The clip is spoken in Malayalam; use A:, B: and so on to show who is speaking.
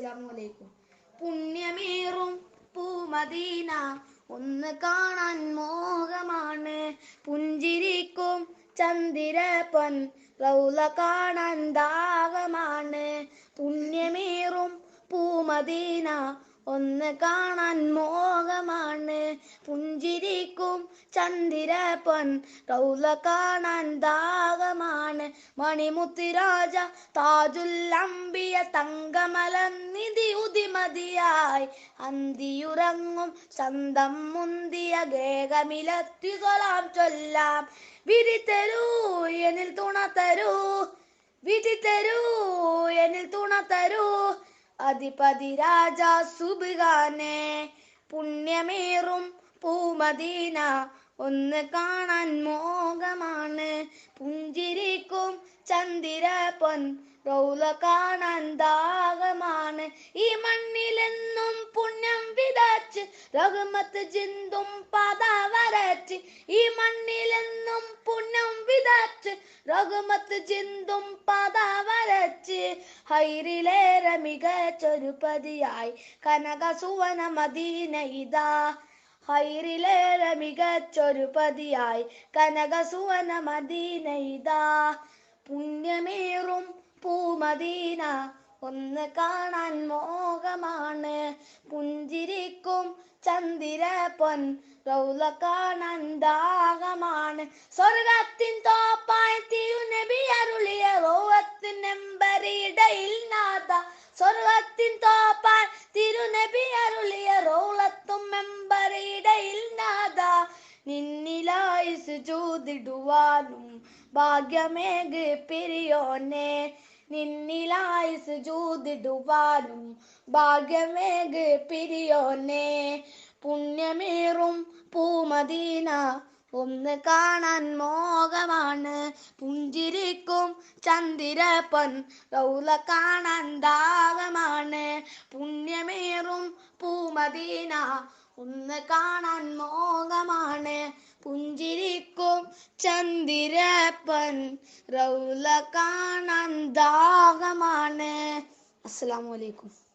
A: അസ്സലാമു അലൈക്കും. പുണ്യമേറും പൂമദീന ഒന്ന് കാണാൻ മോഹമാണ്. പുഞ്ചിരിക്കും ചന്ദിരപ്പൻ റൗല കാണാൻ ദാഹമാണ്. പുണ്യമേറും പൂമദീന ഒന്ന് കാണാൻ മോഹമാണ്. പുഞ്ചിരിക്കും ചന്ദിരപ്പൻ റൗല കാണാൻ ദാഹമാണ് മണിമുത്തിരാജ താജുല്ലംബിയ അമ്പിയ തങ്കമലനിധി ഉദിമതിയായി. അന്തിയുറങ്ങും സ്വന്തം മുന്തിയ ഗേഹമിലെത്തികൊള്ളാം ചൊല്ലാം. വിധി തരൂ എന്നിൽ തുണ തരൂ. വിധി തരൂ എന്നിൽ തുണ തരൂ. അധിപതി രാജ സുബാനെ പുണ്യമേറും പൂമദീന ഒന്ന് കാണാൻ മോഹമാണ്. പുഞ്ചിരിക്കും ചന്ദിരപ്പൻ റൗല കാണാൻ ദാഹമാണ്. ഈ മണ്ണിലെന്നും പുണ്യം വിതച്ച് റഹ്മത്ത് ചിന്തും പത വരച്ച് ഈ മണ്ണിലെന്നും പുണ്യം വിതച്ച് റഹ്മത്ത് ചിന്തും പത വരച്ച് ഹൈറിലേറെ മികച്ചൊരു പതിയായി. കനക സുവന മദീന ഇതാ. ഹൈറിലേറെ മികച്ചൊരു പതിയായി. കനകസുവന മദീനൈതാ പുണ്യമേറും പൂമദീന. ഒന്ന് കാണാൻ മോഹമാണ്. പുഞ്ചിരിക്കും ചന്ദിര പൊൻ. റൗല കാണാൻ ദാഹമാണ്. സ്വർഗത്തിൻ തോപ്പായ തിരുനബി മെമ്പറിടയിൽ നാഥ നിന്നിലായുസ് സുജൂതിടുവാനും ഭാഗ്യമേക് പിരിയോനെ. നിന്നിലായുസ് ചൂതിടുവാനും ഭാഗ്യമേഘ പിരിയോനെ. പുണ്യമേറും പൂമദീന ഒന്ന് കാണാൻ മോഹമാണ്. പുഞ്ചിരിക്കും ചന്ദിരപ്പൻ റൗല കാണാൻ ദാഹമാണ്. പുണ്യമേറും പൂമദീന ഒന്ന് കാണാൻ മോഹമാണ്. പുഞ്ചിരിക്കും ചന്ദിരപ്പൻ. റൗല കാണാൻ ദാഹമാണ്. അസ്സലാമു അലൈക്കും.